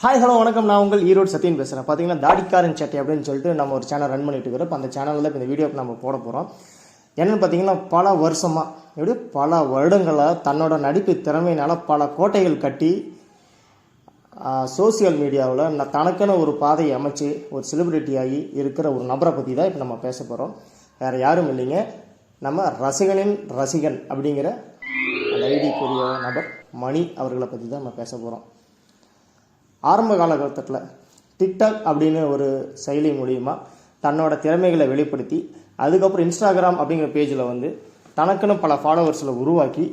Hi hello வணக்கம். நான் உங்கள் ஈரோடு சத்தியன் பேசுகிறேன் பார்த்தீங்கன்னா தாடிக்காரன் சட்டை அப்படின்னு சொல்லிட்டு நம்ம ஒரு சேனல் ரன் பண்ணிட்டு இருக்கிறோம். அந்த சேனலில் இப்போ இந்த வீடியோ நம்ம போட போகிறோம் என்னென்னு பார்த்தீங்கன்னா பல வருஷமாக எப்படி பல வருடங்களாக தன்னோட நடிப்பு திறமையினால் பல கோட்டைகள் கட்டி சோசியல் மீடியாவில் நான் தனக்குன்னு ஒரு பாதையை அமைச்சு ஒரு செலிப்ரிட்டியாகி இருக்கிற ஒரு நபரை பற்றி தான் இப்போ நம்ம பேச போகிறோம் வேறு யாரும் இல்லைங்க. நம்ம ரசிகனின் ரசிகன் அப்படிங்கிற அந்த ஐடிக்குரிய நபர் மணி அவர்களை பற்றி தான் நம்ம பேச போகிறோம் ஆரம்ப காலகட்டத்தில் டிக்டாக் அப்படின்னு ஒரு செயலி மூலிமா தன்னோட திறமைகளை வெளிப்படுத்தி அதுக்கப்புறம் இன்ஸ்டாகிராம் அப்படிங்கிற பேஜில் வந்து தனக்குன்னு பல ஃபாலோவர்ஸில் உருவாக்கி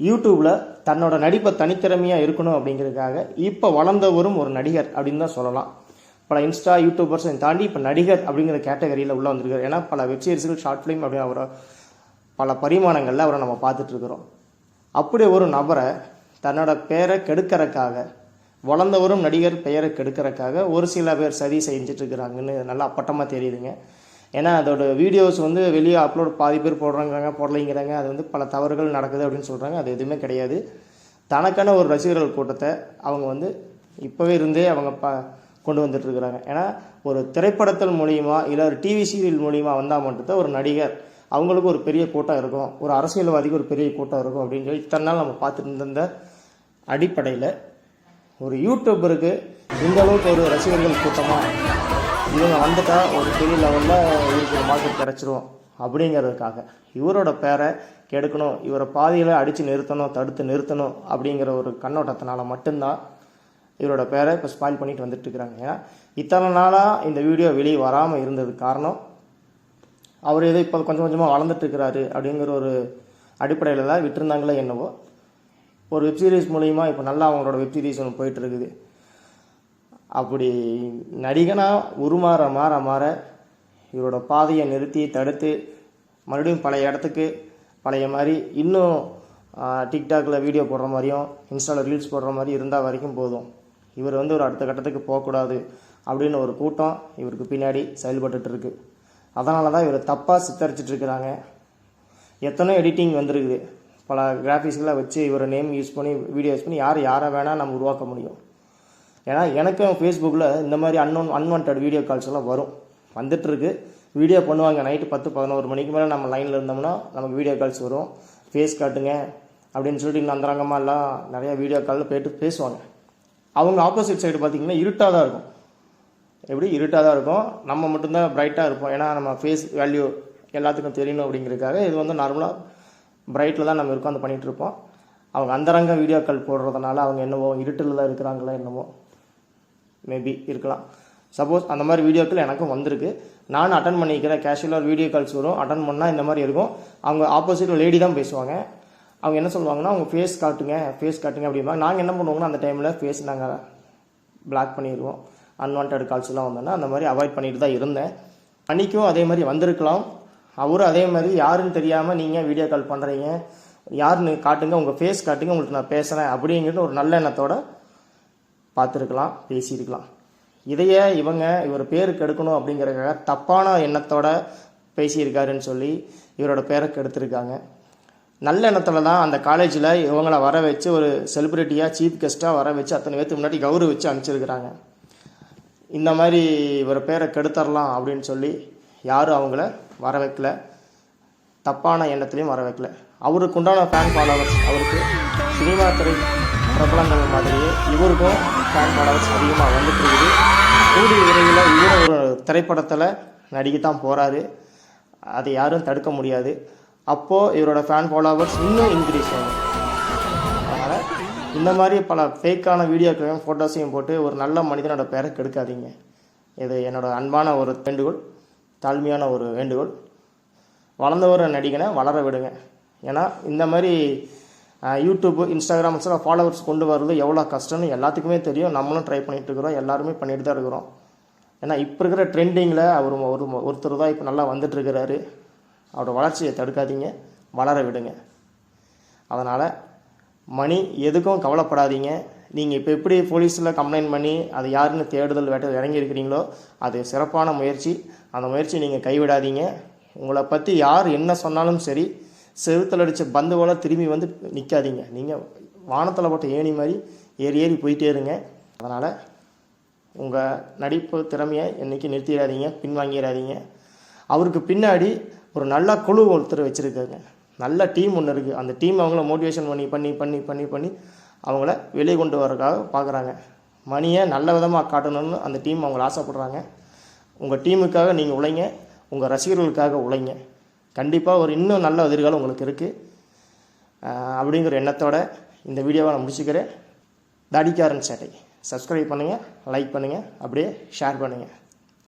யூடியூப்பில் தன்னோட நடிப்பை தனித்திறமையாக இருக்கணும் அப்படிங்கிறதுக்காக இப்போ வளர்ந்தவரும் ஒரு நடிகர் அப்படின்னு தான் சொல்லலாம். பல இன்ஸ்டா யூடியூபர்ஸை தாண்டி இப்போ நடிகர் அப்படிங்கிற கேட்டகரியில் உள்ள வந்திருக்காரு. ஏன்னா பல வெப்சீரிஸ்கள் ஷார்ட் ஃபிலிம் அப்படின்னு அவரை பல பரிமாணங்களில் அவரை நம்ம பார்த்துட்ருக்குறோம் அப்படி ஒரு நபரை தன்னோட பேரை கெடுக்கறக்காக வளர்ந்தவரும் நடிகர் பெயரை கெடுக்கிறக்காக ஒரு சில பேர் சதி செஞ்சிட்ருக்கிறாங்கன்னு நல்லா அப்பட்டமாக தெரியுதுங்க. ஏன்னா அதோட வீடியோஸ் வந்து வெளியே அப்லோட் பாதி பேர் போடுறாங்கிறாங்க போடலைங்கிறாங்க. அது வந்து பல தவறுகள் நடக்குது அப்படின்னு சொல்கிறாங்க அது எதுவுமே கிடையாது. தனக்கான ஒரு ரசிகர்கள் கூட்டத்தை அவங்க வந்து இப்போவே இருந்தே அவங்க ப கொண்டு வந்துட்டுருக்குறாங்க ஏன்னா ஒரு திரைப்படத்தல் மூலிமா இல்லை ஒரு டிவி சீரியல் மூலிமா வந்தால் மட்டும்தான் ஒரு நடிகர் அவங்களுக்கு ஒரு பெரிய கூட்டம் இருக்கும். ஒரு அரசியல்வாதிக்கு ஒரு பெரிய கூட்டம் இருக்கும் அப்படின்னு சொல்லி இத்தனை நாள் நம்ம பார்த்துட்டு இருந்த அடிப்படையில் ஒரு யூடியூபருக்கு இந்த அளவுக்கு ஒரு ரசிகர்கள் கூட்டமாக இவங்க வந்துட்டால் ஒரு பெரிய லெவலில் இவருக்கு ஒரு மார்க்கெட் கிடச்சிரும் அப்படிங்கிறதுக்காக. இவரோட பேரை கெடுக்கணும் இவரை பாதியில் அடித்து நிறுத்தணும் தடுத்து நிறுத்தணும் அப்படிங்கிற ஒரு கண்ணோட்டத்தினால மட்டும்தான் இவரோட பேரை இப்போ ஸ்பாயில் பண்ணிட்டு வந்துட்டுருக்குறாங்க ஏன்னா இத்தனை நாளாக இந்த வீடியோ வெளியே வராமல் இருந்தது காரணம் அவர் ஏதோ இப்போ கொஞ்சம் கொஞ்சமாக வளர்ந்துட்டு இருக்கிறாரு அப்படிங்கிற ஒரு அடிப்படையில் தான் விட்டுருந்தாங்களே என்னவோ ஒரு வெப் சீரிஸ் மூலிமா இப்போ நல்லா அவங்களோட வெப் சீரிஸ் ஒன்று போயிட்டு இருக்குது அப்படி நடிகனாக உருமாற மாற மாற இவரோட பாதையை நிறுத்தி தடுத்து மறுபடியும் பழைய இடத்துக்கு பழைய மாதிரி இன்னும் டிக்டாக்ல வீடியோ போடுற மாதிரியும் இன்ஸ்டாவில் ரீல்ஸ் போடுற மாதிரி இருந்தால் வரைக்கும் போதும். இவர் வந்து ஒரு அடுத்த கட்டத்துக்கு போகக்கூடாது அப்படின்னு ஒரு கூட்டம் இவருக்கு பின்னாடி செயல்பட்டுட்டு அதனால தான் இவர் தப்பாக சித்தரிச்சிட்டு இருக்கிறாங்க எத்தனை எடிட்டிங் வந்திருக்குது. பல கிராஃபிக்ஸ்லாம் வச்சு இவரை நேம் யூஸ் பண்ணி வீடியோ யூஸ் பண்ணி யார் யாரை வேணால் நம்ம உருவாக்க முடியும். ஏன்னா எனக்கும் ஃபேஸ்புக்கில் இந்த மாதிரி அன்ஒன் அன்வான்ட் வீடியோ கால்ஸ் எல்லாம் வரும். வந்துட்டுருக்கு. வீடியோ பண்ணுவாங்க நைட்டு பத்து பதினோரு மணிக்கு மேலே நம்ம லைனில் இருந்தோம்னா நமக்கு வீடியோ கால்ஸ் வரும். ஃபேஸ் காட்டுங்க அப்படின்னு சொல்லிட்டு இன்னும் அந்தரங்கமாக எல்லாம் நிறையா வீடியோ காலில் போயிட்டு பேசுவாங்க. அவங்க ஆப்போசிட் சைடு பார்த்தீங்கன்னா இருட்டாக தான் இருக்கும். எப்படி? இருட்டாக தான் இருக்கும். நம்ம மட்டும்தான் பிரைட்டாக இருப்போம். ஏன்னா நம்ம ஃபேஸ் வேல்யூ எல்லாத்துக்கும் தெரியணும் அப்படிங்கிறதுக்காக இது வந்து நார்மலாக பிரைட்டில் தான் நம்ம உட்காந்து பண்ணிகிட்டு இருப்போம் அவங்க அந்தரங்க வீடியோக்கள் போடுறதுனால அவங்க என்னவோ இருட்டில் தான் இருக்கிறாங்களா என்னவோ மேபி இருக்கலாம். சப்போஸ் அந்த மாதிரி வீடியோக்கள் எனக்கும் வந்திருக்கு. நானும் அட்டன் பண்ணிக்கிறேன் கேஷுவலாக வீடியோ கால்ஸ் வரும். அட்டன் பண்ணால் இந்த மாதிரி இருக்கும். அவங்க ஆப்போசிட் லேடி தான் பேசுவாங்க. அவங்க என்ன சொல்லுவாங்கன்னா அவங்க ஃபேஸ் காட்டுங்க ஃபேஸ் காட்டுங்க அப்படிம்பாங்க. நாங்கள் என்ன பண்ணுவோங்கன்னா அந்த டைமில் ஃபேஸ் நாங்கள் பிளாக் பண்ணிடுவோம். அன்வான்ட் கால்ஸ்லாம் வந்தோன்னா அந்த மாதிரி அவாய்ட் பண்ணிட்டு தான் இருந்தேன். அன்றைக்கும் அதே மாதிரி வந்திருக்கலாம். அவரும் அதே மாதிரி யாருன்னு தெரியாமல் நீங்கள் வீடியோ கால் பண்ணுறீங்க யாருன்னு காட்டுங்க உங்கள் ஃபேஸ் காட்டுங்க உங்களுக்கு நான் பேசுகிறேன் அப்படிங்கிறது ஒரு நல்ல எண்ணத்தோட பார்த்துருக்கலாம் பேசியிருக்கலாம். இதையே இவங்க இவர் பேருக்கு எடுக்கணும் அப்படிங்கிறதுக்காக தப்பான எண்ணத்தோட பேசியிருக்காருன்னு சொல்லி இவரோட பேரை கெடுத்திருக்காங்க. நல்ல எண்ணத்தில் தான் அந்த காலேஜில் இவங்கள வர வச்சு ஒரு செலிப்ரிட்டியாக சீஃப் கெஸ்ட்டாக வர வச்சு அத்தனை பேர்த்துக்கு முன்னாடி கௌரவிச்சு அனுப்பிச்சிருக்கிறாங்க. இந்த மாதிரி இவர் பேரை கெடுத்துடலாம் அப்படின்னு சொல்லி யாரும் அவங்கள வர வைக்கல தப்பான எண்ணத்துலையும் வர வைக்கல அவருக்கு உண்டான ஃபேன் ஃபாலோவர்ஸ் அவருக்கு சினிமா துறை பிரபலங்கள் மாதிரியே இவருக்கும் ஃபேன் ஃபாலோவர்ஸ் அதிகமாக வந்துட்டு இருக்குது கூடிய விரைவில் இவரும் ஒரு திரைப்படத்தில் நடிக்கத்தான் போகிறாரு அதை யாரும் தடுக்க முடியாது. அப்போது இவரோட ஃபேன் ஃபாலோவர்ஸ் இன்னும் இன்க்ரீஸ் ஆகும். அதனால் இந்த மாதிரி பல ஃபேக்கான வீடியோக்களையும் ஃபோட்டோஸையும் போட்டு ஒரு நல்ல மனிதனோட பேரை கெடுக்காதீங்க. இது என்னோடய அன்பான ஒரு வேண்டுகோள். தாழ்மையான ஒரு வேண்டுகோள். வளர்ந்த ஒரு நடிகனை வளர விடுங்க. ஏன்னா இந்த மாதிரி யூடியூப் இன்ஸ்டாகிராம் ஃபாலோவர்ஸ் கொண்டு வர்றது எவ்வளோ கஷ்டம்னு எல்லாத்துக்குமே தெரியும். நம்மளும் ட்ரை பண்ணிட்டு இருக்கிறோம். எல்லாருமே பண்ணிட்டு தான் இருக்கிறோம். ஏன்னா இப்போ இருக்கிற ட்ரெண்டிங்கில் அவர் ஒரு ஒருத்தர் தான் இப்போ நல்லா வந்துட்டுருக்கிறாரு அவரோட வளர்ச்சியை தடுக்காதீங்க. வளர விடுங்க. அதனால் மணி எதுக்கும் கவலைப்படாதீங்க. நீங்கள் இப்போ எப்படி போலீஸில் கம்ப்ளைண்ட் பண்ணி அது யாருன்னு தேடுதல் வேட்டை இறங்கியிருக்கிறீங்களோ அது சிறப்பான முயற்சி. அந்த முயற்சி நீங்கள் கைவிடாதீங்க. உங்களை பற்றி யார் என்ன சொன்னாலும் சரி செவுத்தில் அடித்த பந்து போல திரும்பி வந்து நிற்காதீங்க நீங்கள் வானத்தில் போட்ட ஏணி மாதிரி ஏறி ஏறி போயிட்டே இருங்க. அதனால் உங்கள் நடிப்பு திறமையை என்றைக்கு நிறுத்திடாதீங்க பின்வாங்கிடாதீங்க. அவருக்கு பின்னாடி ஒரு நல்ல குழு ஒருத்தர் வச்சுருக்காங்க. நல்ல டீம் ஒன்று இருக்குது அந்த டீம் அவங்கள மோட்டிவேஷன் பண்ணி பண்ணி பண்ணி பண்ணி பண்ணி அவங்கள வெளியே கொண்டு வரதுக்காக பார்க்குறாங்க. மணியை நல்ல விதமாக காட்டணும்னு அந்த டீம் அவங்கள ஆசைப்படுறாங்க. உங்கள் டீமுக்காக நீங்கள் உழைங்க. உங்கள் ரசிகர்களுக்காக உழைங்க. கண்டிப்பாக ஒரு இன்னும் நல்ல எதிர்காலம் உங்களுக்கு இருக்குது அப்படிங்கிற எண்ணத்தோட இந்த வீடியோவை நான் முடிச்சுக்கிறேன். தாடிக்காரன் சேட்டை. சப்ஸ்கிரைப் பண்ணுங்கள் லைக் பண்ணுங்கள் அப்படியே ஷேர் பண்ணுங்கள்